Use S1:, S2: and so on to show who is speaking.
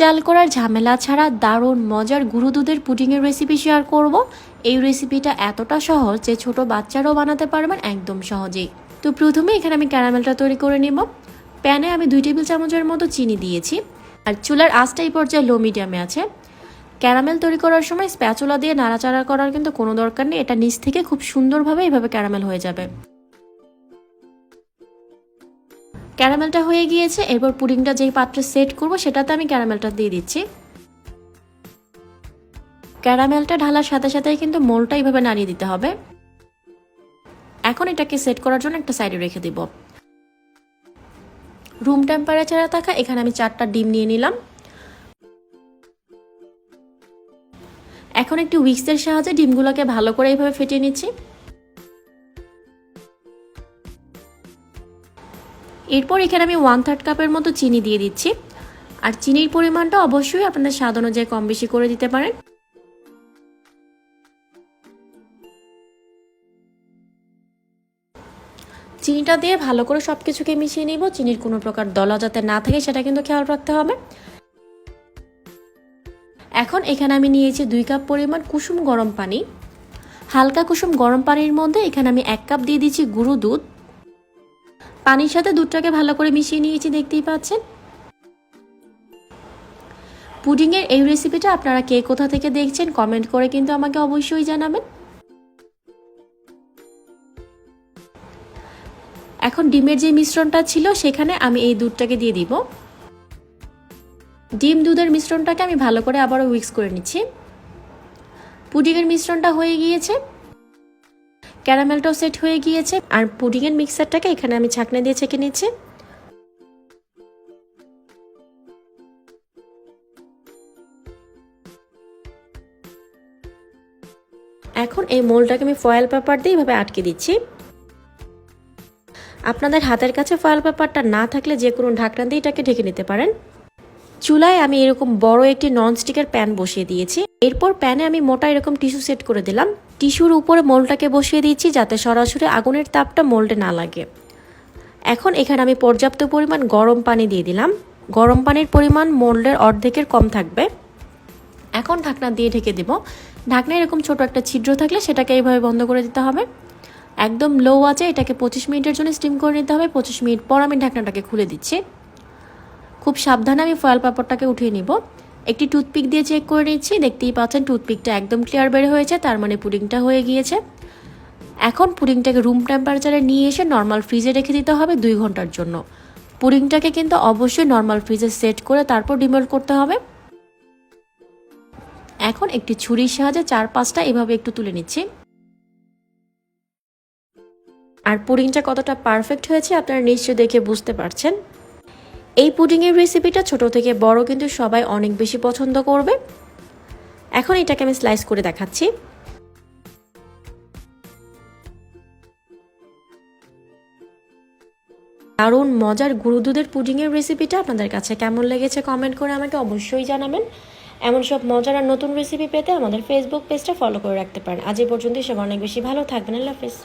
S1: জাল করার ঝামেলা ছাড়া দারুণ মজার গুঁড়ো দুধের পুডিংয়ের রেসিপি শেয়ার করব। এই রেসিপিটা এতটা সহজ যে ছোট বাচ্চারাও বানাতে পারবেন একদম সহজেই। তো প্রথমে এখানে আমি ক্যারামেলটা তৈরি করে নেব। প্যানে আমি দুই টেবিল চামচের মতো চিনি দিয়েছি। আর চুলার আঁচটা এই পর্যায়ে লো মিডিয়ামে আছে। ক্যারামেল তৈরি করার সময় স্প্যাচুলা দিয়ে নাড়াচাড়া করার কিন্তু কোনো দরকার নেই। এটা নিচ থেকে খুব সুন্দরভাবে এইভাবে ক্যারামেল হয়ে যাবে। ক্যারামেলটা হয়ে গিয়েছে, এরপর পুডিংটা যেই পাত্রে সেট করব, সেটাতে আমি ক্যারামেলটা দিয়ে দিচ্ছি। ক্যারামেলটা ঢালার সাথে সাথে কিন্তু মোলটা এইভাবে নাড়িয়ে দিতে হবে। এখন এটাকে সেট করার জন্য একটা সাইডে রেখে দিব। রুম টেম্পারেচারে থাকা এখানে আমি চারটা ডিম নিয়ে নিলাম। এখন একটি উইক্সের সাহায্যে ডিমগুলোকে ভালো করে এইভাবে ফেটিয়ে নিচ্ছি। এরপর এখানে আমি ওয়ান থার্ড কাপের মতো চিনি দিয়ে দিচ্ছি। আর চিনির পরিমাণটা অবশ্যই আপনাদের স্বাদ অনুযায়ী কম বেশি করে দিতে পারেন। চিনিটা দিয়ে ভালো করে সব কিছুকে মিশিয়ে নিব। চিনির কোনো প্রকার দলা যাতে না থাকে, সেটা কিন্তু খেয়াল রাখতে হবে। এখন এখানে আমি নিয়েছি দুই কাপ পরিমাণ কুসুম গরম পানি। হালকা কুসুম গরম পানির মধ্যে এখানে আমি এক কাপ দিয়ে দিচ্ছি গুঁড়ো দুধ। পানির সাথে দুধটাকে ভালো করে মিশিয়ে নিয়েছি, দেখতেই পাচ্ছেন। পুডিংয়ের এই রেসিপিটা আপনারা কে কোথা থেকে দেখছেন কমেন্ট করে কিন্তু আমাকে অবশ্যই জানাবেন। এখন ডিমের যে মিশ্রণটা ছিল, সেখানে আমি এই দুধটাকে দিয়ে দিব। ডিম দুধের মিশ্রণটাকে আমি ভালো করে আবারও উইক্স করে নিচ্ছি। পুডিংয়ের মিশ্রণটা হয়ে গিয়েছে। ক্যারামেলটাও সেট হয়ে গিয়েছে আর পুডিংয়ের মিক্সারটাকে এখানে আমি ছাকনা দিয়ে ছেঁকে নিচ্ছি। এখন এই মোলটাকে আমি ফয়েল পেপার দিয়ে এভাবে আটকে দিচ্ছি। আপনাদের হাতের কাছে ফয়েল পেপারটা না থাকলে যে কোনো ঢাকনা দিয়ে এটাকে ঢেকে নিতে পারেন। চুলায় আমি এরকম বড় একটি ননস্টিকের প্যান বসিয়ে দিয়েছি। এরপর প্যানে আমি মোটা এরকম টিস্যু সেট করে দিলাম। টিস্যুর উপরে মোলটাকে বসিয়ে দিচ্ছি যাতে সরাসরি আগুনের তাপটা মোল্ডে না লাগে। এখন এখানে আমি পর্যাপ্ত পরিমাণ গরম পানি দিয়ে দিলাম। গরম পানির পরিমাণ মোল্ডের অর্ধেকের কম থাকবে। এখন ঢাকনা দিয়ে ঢেকে দেব। ঢাকনা এরকম ছোট একটা ছিদ্র থাকলে সেটাকে এইভাবে বন্ধ করে দিতে হবে। একদম লো আছে এটাকে পঁচিশ মিনিটের জন্য স্টিম করে নিতে হবে। পঁচিশ মিনিট পর আমি ঢাকনাটাকে খুলে দিচ্ছি। খুব সাবধানে আমি ফয়েল পাপড়টাকে উঠিয়ে নিব। একটি টুথপিক দিয়ে চেক করে নিচ্ছি। দেখতেই পাচ্ছেন, টুথপিকটা একদম ক্লিয়ার বের হয়েছে, তার মানে পুডিংটা হয়ে গিয়েছে। এখন পুডিংটাকে রুম টেম্পারেচারে নিয়ে এসে নর্মাল ফ্রিজে রেখে দিতে হবে দুই ঘণ্টার জন্য। পুডিংটাকে কিন্তু অবশ্যই নর্মাল ফ্রিজে সেট করে তারপর ডিমেল্ট করতে হবে। এখন একটি ছুরির সাহায্যে চার পাঁচটা এভাবে একটু তুলে নিচ্ছি। আর পুডিংটা কতটা পারফেক্ট হয়েছে আপনারা নিশ্চয়ই দেখে বুঝতে পারছেন। এই পুডিংয়ের রেসিপিটা ছোট থেকে বড় কিন্তু সবাই অনেক বেশি পছন্দ করবে। এখন এটাকে আমি স্লাইস করে দেখাচ্ছি। দারুণ মজার গুঁড়ো দুধের পুডিংয়ের রেসিপিটা আপনাদের কাছে কেমন লেগেছে কমেন্ট করে আমাকে অবশ্যই জানাবেন। এমন সব মজার আর নতুন রেসিপি পেতে আমাদের ফেসবুক পেজটা ফলো করে রাখতে পারেন। আজ এ পর্যন্তই সব অনেক বেশি ভালো থাকবেন। আল্লাহ হাফেজ।